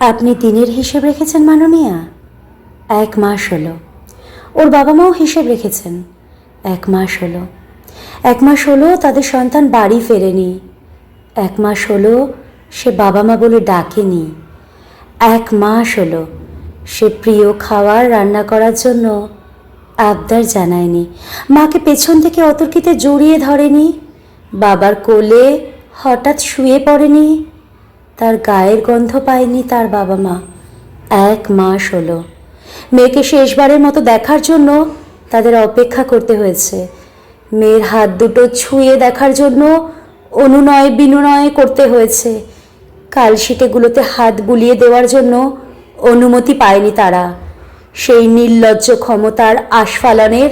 আপনি দিনের হিসেব রেখেছেন, মাননীয়া? এক মাস হলো। ওর বাবা মাও হিসেব রেখেছেন। এক মাস হলো। এক মাস হলো তাদের সন্তান বাড়ি ফেরেনি। এক মাস হলো সে বাবা মা বলে ডাকেনি। এক মাস হলো সে প্রিয় খাবার রান্না করার জন্য আবদার জানায়নি। মাকে পেছন থেকে অতর্কিতে জড়িয়ে ধরেনি। বাবার কোলে হঠাৎ শুয়ে পড়েনি। তার গায়ের গন্ধ পায়নি তার বাবা মা। এক মাস হলো। মেয়েকে শেষবারের মতো দেখার জন্য তাদের অপেক্ষা করতে হয়েছে। মেয়ের হাত দুটো ছুঁয়ে দেখার জন্য অনুনয় বিনুনয় করতে হয়েছে। কালশিটেগুলোতে হাত বুলিয়ে দেওয়ার জন্য অনুমতি পায়নি তারা। সেই নির্লজ্জ ক্ষমতার আস্ফালনের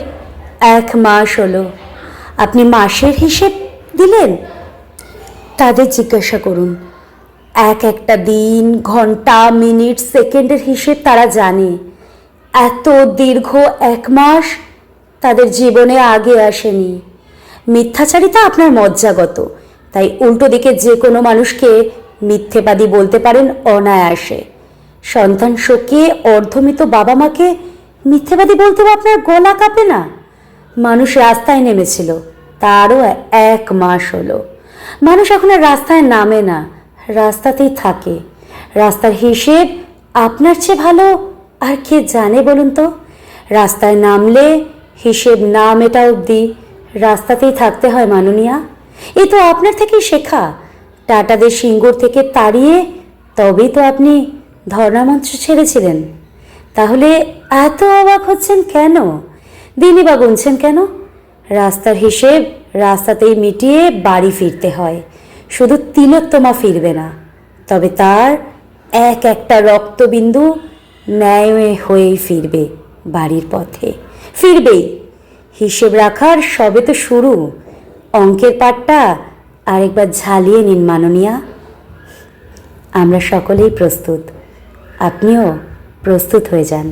এক মাস হলো। আপনি মাসের হিসেব দিলেন? তাদের জিজ্ঞাসা করুন। এক একটা দিন, ঘণ্টা, মিনিট, সেকেন্ডের হিসেব তারা জানে। এত দীর্ঘ এক মাস তাদের জীবনে আগে আসেনি। মিথ্যাচারিতা আপনার মজ্জাগত, তাই উল্টো দিকে যে কোনো মানুষকে মিথ্যেবাদী বলতে পারেন অনায়াসে। সন্তান শোকে অর্ধমিত বাবা মাকে মিথ্যেবাদী বলতেও আপনার গলা কাঁপে না। মানুষ রাস্তায় নেমেছিল, তারও এক মাস হলো। মানুষ এখন আর রাস্তায় নামে না। রাস্তাতেই থাকে। রাস্তার হিসেব আপনার চেয়ে ভালো আর কে জানে বলুন তো? রাস্তায় নামলে হিসেব না মেটা অবধি রাস্তাতেই থাকতে হয় মাননীয়া। এ তো আপনার থেকেই শেখা। টাটাদের সিঙ্গুর থেকে তাড়িয়ে তবেই তো আপনি ধর্ণামঞ্চ ছেড়েছিলেন। তাহলে এত অবাক হচ্ছেন কেন? দিনই বা গুনছেন কেন? রাস্তার হিসেব রাস্তাতেই মিটিয়ে বাড়ি ফিরতে হয়। শুধু তিলোত্তমা ফিরবে না, তবে তার এক একটা রক্তবিন্দু ন্যায় হয়েই ফিরবে বাড়ির পথে। ফিরবেই। হিসেব রাখার সবে তো শুরু। অঙ্কের পাটটা আরেকবার ঝালিয়ে নিন মাননীয়া। আমরা সকলেই প্রস্তুত। আপনিও প্রস্তুত হয়ে যান।